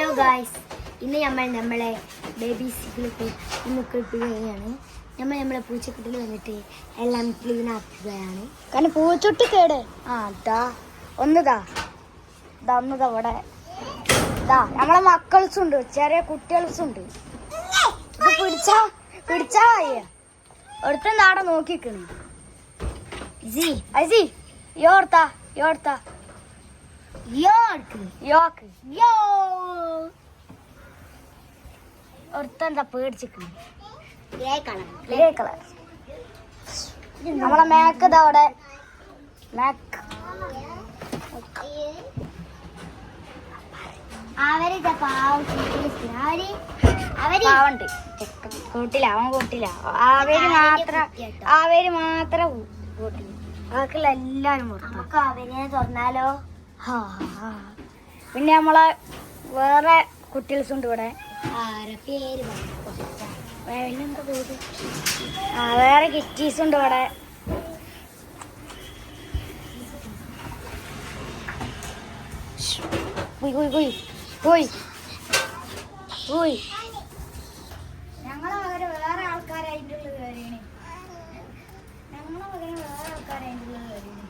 Hello guys ഇന്ന് നമ്മൾ നമ്മളെ ബേബി സിഗിൾക്ക് ഇന്ന് കുളിപ്പിക്കുകയാണ് നമ്മൾ നമ്മളെ പൂച്ചക്കുട്ടിൽ വന്നിട്ട് എല്ലാം ക്ലീൻ ആക്കുകയാണ്. കാരണം പൂച്ചുട്ടി കേട്. ആ ദാ ഒന്നുതാ ദാ. ഒന്നുതാ ഇവിടെ. ദാ നമ്മളെ മക്കൾസും ഉണ്ട് ചെറിയ കുട്ടികൾസും ഉണ്ട് പിടിച്ചാ പിടിച്ചാ ഒരുത്തൻ നാടെ നോക്കിക്കണ്. ജി അജി യോർത്താ യോർത്താ. യോർക്ക് യോക്ക് യോ ഒരുത്തെന്താ പേടിച്ചിക്കണ് ഗ്രേ കളർ ഗ്രേ കളർ നമ്മളെ മേക്ക് ഇതാ അവിടെ. മേക്ക് അവരിതാ പാവം അവർ അവർ പാവണ്ട്. കൂട്ടില്ല അവൻ കൂട്ടില്ല. അവർ മാത്രം അവർ മാത്രം കൂട്ടില്ല. ബാക്കിയുള്ള എല്ലാരും നമുക്ക് അവനെ തുറന്നാലോ? പിന്നെ നമ്മളെ വേറെ കുട്ടികൾസ് ഉണ്ട് ഇവിടെ ആ വേറെ കിറ്റീസ് ഉണ്ട് ഇവിടെ. ഉയ് ഉയ് ഉയ് ഉയ് ഉയ്. ഞങ്ങളെ പകരം വേറെ ആൾക്കാരായിട്ടുള്ളത് കാര്യമാണ്. ഞങ്ങളെ പകരം വേറെ ആൾക്കാരായിട്ടുള്ളത് കാര്യമാണ്.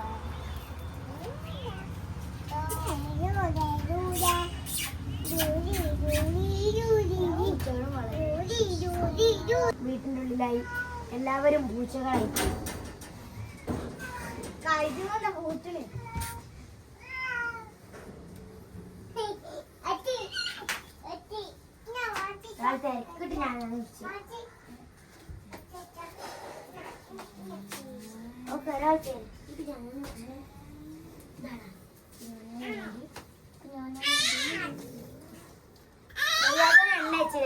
വീട്ടിന്റെ ഉള്ളിലായി എല്ലാവരും പൂച്ചകളായി. കഴുകുന്ന പൂച്ചണ് തിരക്കിട്ട് ഞാൻ ഓക്കെ ഒരാൾ തിരക്കിട്ട് ഞാൻ എണ്ണ വെച്ചേ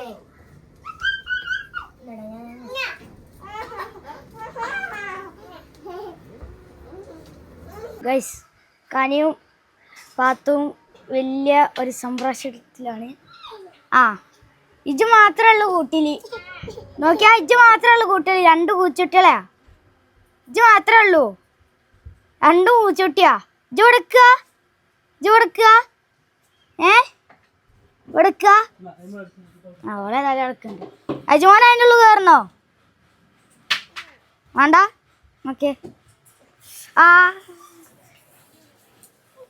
ഗൈസ് കനിയും പാത്തും വലിയ ഒരു സംഭാഷണത്തിലാണ്. ആ ഇജ് മാത്രമേ ഉള്ളൂ കൂട്ടിലി. നോക്കിയാ ഇജ് മാത്രമേ ഉള്ളൂ കൂട്ടിലി. രണ്ട് കൂച്ചുട്ടികളാ ഇജ് മാത്രമേ ഉള്ളൂ. രണ്ട് കൂച്ചുട്ടിയാ ഇജ് കൊടുക്കുക ഇജ് കൊടുക്കുക ഏ? കൊടുക്കുക ഓളെ തല കിടക്കുന്നുണ്ട് അജുമോൻ അതിന്റെ ഉള്ളിൽ കയറണോ വേണ്ട. ഓക്കെ ആ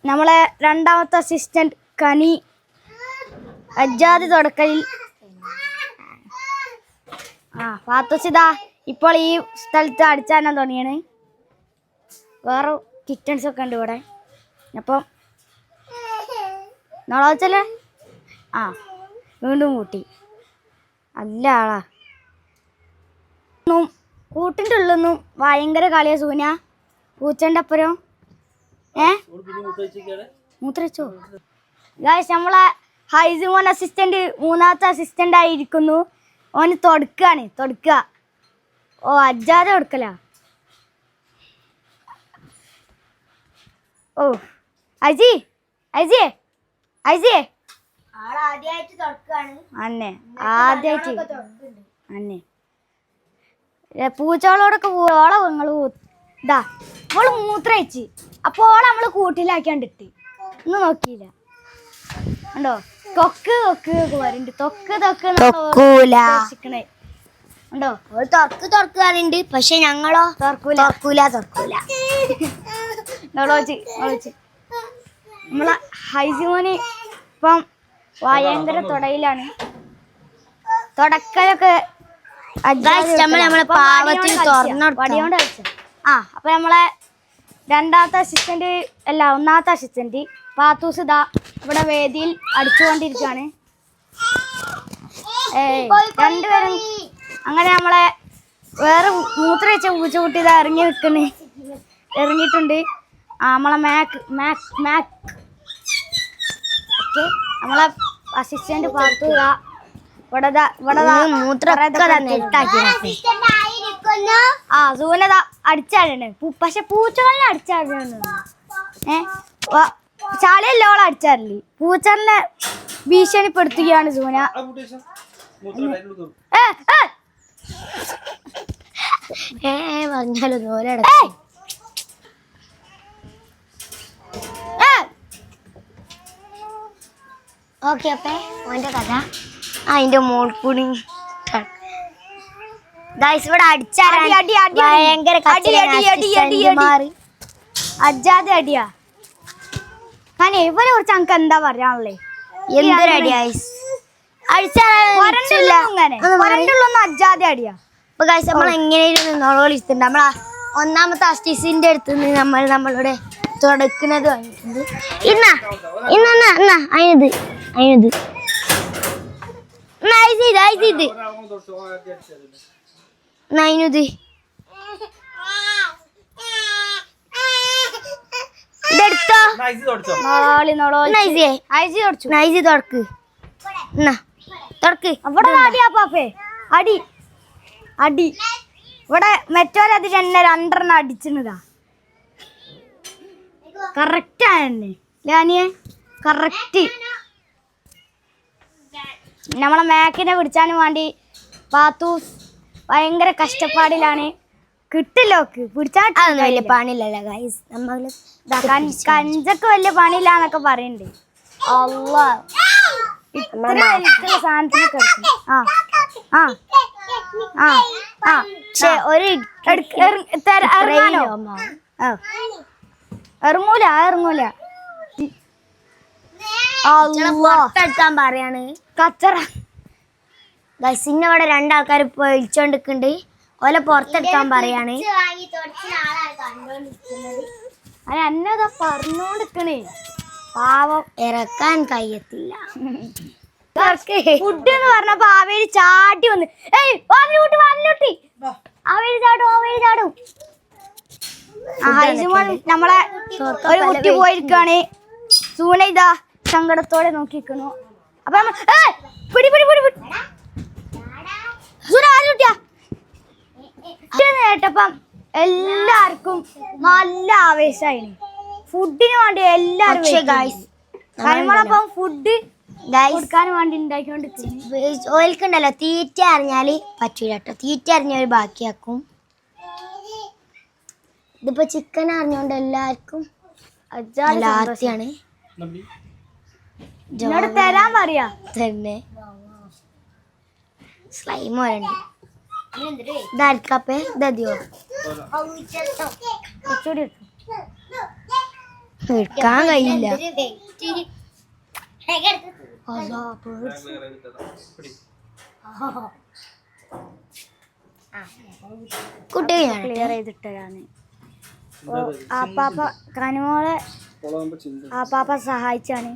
നമ്മളെ രണ്ടാമത്തെ അസിസ്റ്റന്റ് കനി അജാദ് തുടക്കലിൽ. ആ ഫാത്തുസിതാ ഇപ്പോൾ ഈ സ്ഥലത്ത് അടിച്ചാനാ തുടങ്ങിയാണ്. വേറെ കിറ്റൺസ് ഒക്കെ ഉണ്ട് ഇവിടെ. അപ്പം വെച്ചല്ലേ ആ വീണ്ടും കൂട്ടി. അല്ല ആളാ. കൂട്ടിന്റെ ഉള്ളൊന്നും ഭയങ്കര കളിയാ സൂന പൂച്ചന്റെ മൂത്രച്ചോ ഗായ്സ് നമ്മളെ ഹൈസുമോൻ അസിസ്റ്റന്റ് മൂന്നാമത്തെ അസിസ്റ്റന്റ് ആയിരിക്കുന്നു. ഓന് തൊടുക്കാണ് തൊടുക്ക. ഓ അജാതെ കൊടുക്കല ഓ അജി അജിയെ അജിയെ അന്നെ ആദ്യമായിട്ട് അന്നെ. പൂച്ചകളോടൊക്കെ ഓളെ നിങ്ങൾ ഇതാ അവൾ മൂത്രയിച്ച്. അപ്പൊ ഓളെ നമ്മൾ കൂട്ടിലാക്കിയാണ്ടിട്ട് ഒന്നും നോക്കിയില്ല. ഉണ്ടോ തൊക്ക് തൊക്ക് വരുന്നുണ്ട് തൊക്ക് തൊക്ക് തൊക്കൂല. ഉണ്ടോ തുറക്ക് തുറക്കാറുണ്ട് പക്ഷെ ഞങ്ങളോ തുറക്കൂല തുറക്കൂല തുറക്കൂല നമ്മളെ ഹൈസിമോന് ഇപ്പം ഭയങ്കര തുടയിലാണ്. തുടക്കലൊക്കെ അഡ്വാൻസ് നമ്മൾ നമ്മളെ പാവത്തിൽ തുറന്നു പടിയോണ്ട് കളിച്ച ആ അപ്പൊ നമ്മളെ രണ്ടാമത്തെ അസിസ്റ്റന്റ് അല്ല ഒന്നാമത്തെ അസിസ്റ്റന്റ് പാത്തൂസ് ഇതാ ഇവിടെ വേദിയിൽ അടിച്ചുകൊണ്ടിരിക്കുകയാണ്. രണ്ടുപേരും അങ്ങനെ നമ്മളെ വേറെ മൂത്ര വെച്ച പൂച്ചക്കുട്ടി ഇതാ ഇറങ്ങി നിൽക്കണേ ഇറങ്ങിയിട്ടുണ്ട്. നമ്മളെ മാക്ക് മാക്ക് മാക്ക് ഓക്കെ നമ്മളെ അസിസ്റ്റന്റ് പാത്തു ഇതാ ആ സൂനത അടിച്ചാടണ്. പക്ഷെ പൂച്ചകളിനെ അടിച്ചാടണ ഏ ചാളിയല്ല ഓളെ അടിച്ചാറില്ലേ പൂച്ചകളിനെ ഭീഷണിപ്പെടുത്തുകയാണ് സൂന. ഏ, ഏ, ഏ പറഞ്ഞാലും ഓരട ഏയ്. ഏ, ഓക്കെ അപ്പേ ഓന്റെ കഥ. അതിന്റെ മോൾ കൂടി ഇവിടെ അടിച്ചാരാൻ അടി, അടി, അടി, അടി. ഭയങ്കര. അജാതെ അടിയാ. ഞാൻ ഇവരെ കുറിച്ച് നമുക്ക് എന്താ പറയാനുള്ളേ? എന്തൊരു ഇങ്ങനെ വരണ്ടുള്ളൊന്നും അജാതെ അടിയാ. അപ്പൊ ഗൈസ് നമ്മൾ എങ്ങനെയും നോളോളിച്ചുണ്ട് നമ്മളാ ഒന്നാമത്തെ അസ്റ്റിസിന്റെ അടുത്ത് നിന്ന് നമ്മൾ നമ്മളുടെ തുടക്കുന്നത് വാങ്ങിയിട്ടുണ്ട്. ഇന്നാ ഇന്നാ എന്നാ അതിനത് അതിനത് ഐസ് ഇത് ഐസ് ഇത് നൈനുത് ഇതെടുത്തോ ഐസിയേ ഐസി തുടച്ചു. ഐസി തുറക്ക് എന്നാ അവിടെ അടിയാ പാപ്പേ. അടി. അടി. ഇവിടെ മറ്റോരത് തന്നെ രണ്ടെണ്ണം അടിച്ചിരുന്നതാ കറക്റ്റ് ആയെന്നെ. ലാനിയെ കറക്റ്റ് നമ്മളെ മാക്കിനെ പിടിച്ചാനും വേണ്ടി പാത്തൂസ് ഭയങ്കര കഷ്ടപ്പാടിലാണ്. കിട്ടില്ലോക്ക് പിടിച്ചാൽ അതൊന്നും വലിയ പണിയില്ലല്ലോ ഗൈസ് നമ്മൾ കഞ്ചക്ക് വലിയ പണിയില്ല എന്നൊക്കെ പറയുന്നുണ്ട് അല്ല ഇത്ര വലിയ സാധനത്തിന് കിടക്കും. ആ. ആ. ആ. ആ. പക്ഷെ ഒരു ഇറങ്ങാനോ? ഇറങ്ങൂല? ഇറങ്ങൂല അല്ലാ പറയാണ്. കച്ചറ. ഗൈസ് ഇന്ന ഇവിടെ രണ്ടാൾക്കാർ വിളിച്ചോണ്ടിരിക്കുന്നുണ്ട് ഓലെ പുറത്തെടുക്കാൻ പറയാണ്. അത് എന്നതാ പറഞ്ഞോണ്ടിക്കണേ പാവം. ഇറക്കാൻ കഴിയത്തില്ല. ഫുഡ് എന്ന് പറഞ്ഞപ്പോ അവർ ചാടി വന്ന്. ഏയ് വാതിലൂട്ടി വാതിലൂട്ടി ആവേലി ചാടും അവർ ചാടും. നമ്മളെ ഒരു കുട്ടി പോയിരിക്കാണ്. സൂന ഇതാ സങ്കടത്തോടെ നോക്കിക്കുന്നു അപ്പൊ ഏയ്, പിടി പിടി പിടി കേട്ടപ്പം എല്ലാവർക്കും നല്ല ആവേശമായി ഫുഡിന് വേണ്ടി എല്ലാവരും. ഫുഡ് കൊടുക്കാൻ വേണ്ടി ഉണ്ടാക്കിക്കൊണ്ട് ഓൽക്കുണ്ടല്ലോ തീറ്റ അറിഞ്ഞാൽ പറ്റൂല കേട്ടോ. തീറ്റ അറിഞ്ഞാൽ ബാക്കിയാക്കും. ഇതിപ്പോ ചിക്കൻ അറിഞ്ഞോണ്ട് എല്ലാവർക്കും. ആർത്തിയാണ്. എന്നോട് തരാൻ പറയാ. തന്നെ. സ്ലൈം വരണ്ട കുറച്ചുകൂടി എടുത്തു. എടുക്കാൻ കഴിയില്ല. ക്ലിയർ ആപ്പാപ്പ കനുമോളെ ആപ്പാപ്പ സഹായിച്ചാണ്.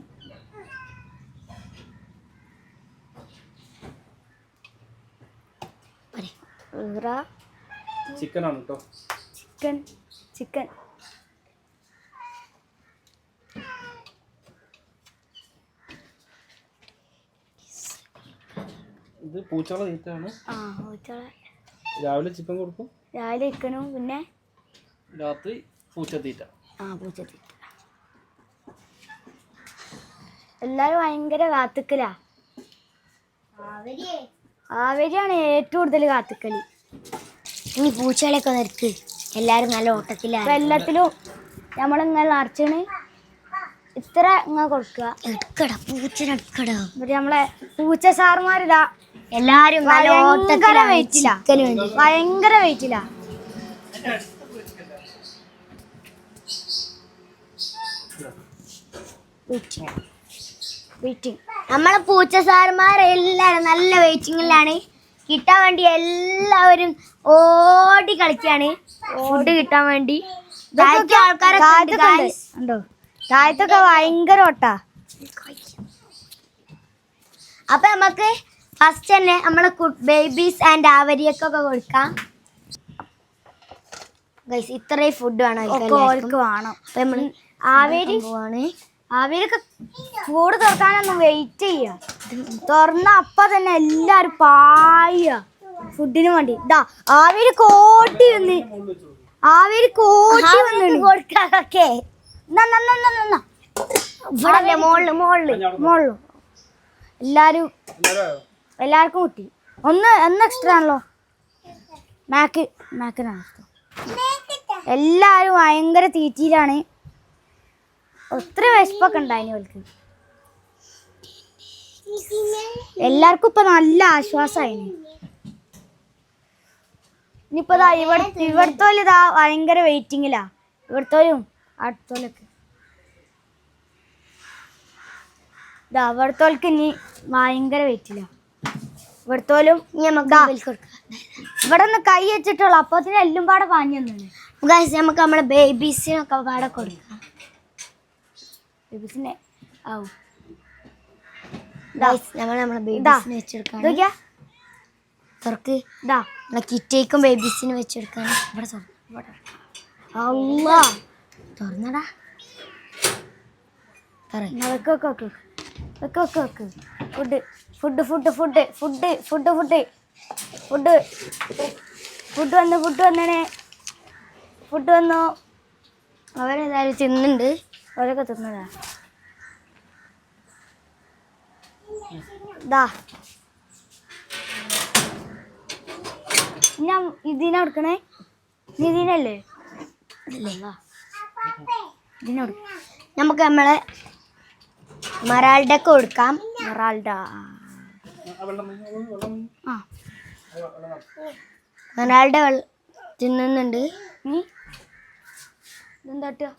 ചിക്കൻ ആണ് കേട്ടോ ചിക്കൻ ചിക്കൻ. ഇത് പൂച്ചകളെ തീറ്റാണ് ആ പൂച്ചകളെ. രാവിലെ ചിക്കൻ കൊടുക്കും. രാവിലെ ചിക്കനും പിന്നെ? രാത്രി പൂച്ച തീറ്റ. ആ പൂച്ച തീറ്റ. എല്ലാരും ഭയങ്കര കാത്തുക്കലാ. ആവരിയാണ് ഏറ്റവും കൂടുതൽ കാത്തുക്കൽ. ഇനി പൂച്ചകളെയൊക്കെ നിർത്തി എല്ലാരും നല്ല ഓട്ടത്തിലാണ് എല്ലാത്തിലും നമ്മളിങ്ങനെ നിറച്ചാണ്. ഇത്ര ഇങ്ങനെ കൊടുക്കുക. എടുക്കടാ പൂച്ചനെ എടുക്കടാ. എന്നിട്ട് നമ്മളെ പൂച്ച സാറുമാരിതാ. എല്ലാരും നല്ല ഭയങ്കര വെയിറ്റില്ല ഭയങ്കര വെയിറ്റിംഗ്. നമ്മളെ പൂച്ച സാറുമാരെല്ലാരും നല്ല വെയിറ്റിങ്ങിലാണ്. കിട്ടാൻ വേണ്ടി എല്ലാവരും ഓടി കളിക്കാണ്. ഫുഡ് കിട്ടാൻ വേണ്ടി. ഉണ്ട്, താഴത്തൊക്കെ ഭയങ്കര ഒട്ടാ അപ്പൊ നമുക്ക് ഫസ്റ്റ് തന്നെ നമ്മളെ ബേബീസ് ആൻഡ് ആവരിയൊക്കെ കൊടുക്കാം. ഗൈസ് ഇത്രയും ഫുഡ് വേണം. ഓർക്ക് വേണം. അപ്പൊ നമ്മൾ ആവേരി ആവേരിയൊക്കെ കൂട് തുറക്കാനൊന്നും വെയിറ്റ് ചെയ്യാം. തുറന്ന അപ്പ തന്നെ എല്ലാരും പായ. ഫുഡിന് വേണ്ടി. ഇതാ ആവിര് കോട്ടി വന്ന്. ആവിര് കോട്ടി വന്ന് കൊടുക്കാതൊക്കെ. ഇവിടെ മോളിൽ മോളിൽ മോൾ എല്ലാരും എല്ലാവർക്കും കുട്ടി ഒന്ന് ഒന്ന് എക്സ്ട്രാ ആണല്ലോ. മാക്ക് മാക്കിനാണ് എല്ലാരും ഭയങ്കര തീറ്റിയിലാണ്. ഒത്തിരി വിശപ്പൊക്കെ ഉണ്ടായിന് അവൾക്ക് എല്ലാവർക്കും ഇപ്പൊ നല്ല ആശ്വാസമായിന്. ഇനിയിപ്പോ ഇവിടെ ഇവിടത്തോലും ഇതാ ഭയങ്കര വെയിറ്റിങ്ങിലാ. ഇവിടത്തോലും അടുത്തോലൊക്കെ. ഇതാ ഇവിടത്തോൽക്ക് ഇനി ഭയങ്കര വെയിറ്റില്ല ഇവിടത്തോലും ഇവിടെ നിന്ന് കൈ വെച്ചിട്ടുള്ളു. അപ്പത്തിന് എല്ലും പാടെ പാഞ്ഞു തന്നു ഗൈസ് നമുക്ക് നമ്മളെ ബേബീസിനൊക്കെ പാടെ കൊടുക്കാം. ബേബിസിനെ ആവും ഗൈസ് നമ്മൾ നമ്മളെ ബേബീസിനെ വെച്ചെടുക്കാം തുറക്ക്. ഇതാ നമ്മളെ കിറ്റേക്കും ബേബീസിന് വെച്ചെടുക്കാണ്. ഇവിടെ തുറ ഇവിടെ. അല്ലാ തുറന്നടാ. അവരെന്തായാലും food food food food food food food. Food. Food വന്നു ഫുഡ് വന്നേ ഫുഡ് വന്നു. അവരെല്ലാവരും തിന്നുണ്ട് അവരൊക്കെ തിന്നതാ ദാ ഞാൻ ഇതിനെ കൊടുക്കണേ? ഇതിനല്ലേ അതല്ലേ ഇതിനെ നമുക്ക് നമ്മളെ മറാൾഡൊക്കെ കൊടുക്കാം. മറാൾഡ. ആ. മറാൾഡ വെള്ള തിന്നുന്നുണ്ട്. നീ? ഇതെന്താ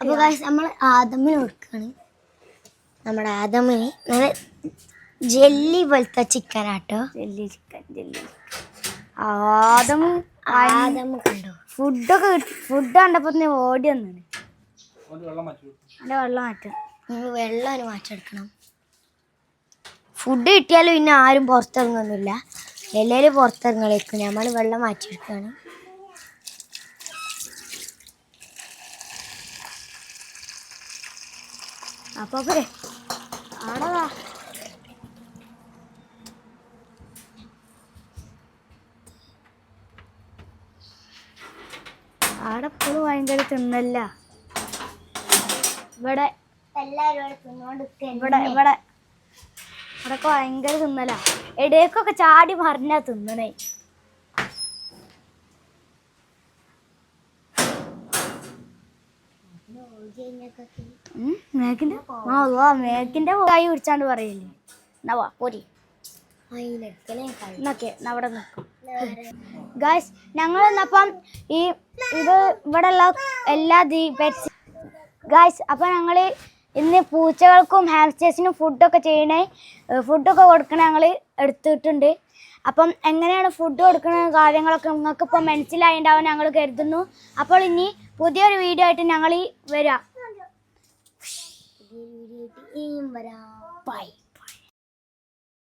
അപ്പോൾ ഗൈസ് നമ്മൾ ആദമിന് കൊടുക്കുകയാണ് നമ്മുടെ ആദമിന് നല്ല ജെല്ലി പോലത്തെ ചിക്കൻ ആട്ടോ ജെല്ലി ചിക്കൻ ജെല്ലി ആദം ആദം ഫുഡൊക്കെ ഫുഡ് കണ്ടപ്പോ ഓടി വന്നു എന്റെ വെള്ളം മാറ്റണം വെള്ളം മാറ്റി. എടുക്കണം ഫുഡ് കിട്ടിയാലും ഇനി ആരും പുറത്തിറങ്ങുന്നില്ല. എല്ലാവരും പുറത്തിറങ്ങലേക്കും നമ്മൾ വെള്ളം മാറ്റിയെടുക്കുകയാണ് അപ്പോൾ അവിടെ വാ. ഭയങ്കര തിന്നല്ല ഇവിടെ ഇവിടെ ഇവിടെ. ഇവിടൊക്കെ ഭയങ്കര തിന്നല. ഇടയ്ക്കൊക്കെ ചാടി മറിഞ്ഞാ തിന്നണേ. മേക്കിന്റെ? മേക്കിന്റെ കൈ പിടിച്ചാണ്ട് പറയില്ലേ. എന്നാ വാ പോരി. എന്നൊക്കെ അവിടെ നിൽക്കും ഗായ്സ് ഞങ്ങൾ ഇന്നപ്പം ഈ ഇത് ഇവിടെ ഉള്ള എല്ലാ പെറ്റ്സ് ഗായ്സ് അപ്പം ഞങ്ങൾ ഇന്ന് പൂച്ചകൾക്കും ഹാംസ്റ്റേഴ്സിനും ഫുഡൊക്കെ ചെയ്യണേ. ഫുഡൊക്കെ കൊടുക്കണ ഞങ്ങൾ എടുത്തിട്ടുണ്ട്. അപ്പം എങ്ങനെയാണ് ഫുഡ് കൊടുക്കുന്ന കാര്യങ്ങളൊക്കെ നിങ്ങൾക്ക് ഇപ്പം മനസ്സിലായിണ്ടാവും ഞങ്ങൾ കരുതുന്നു. അപ്പോൾ ഇനി പുതിയൊരു വീഡിയോ ആയിട്ട് ഞങ്ങൾ വരാം. വരാം. ബൈ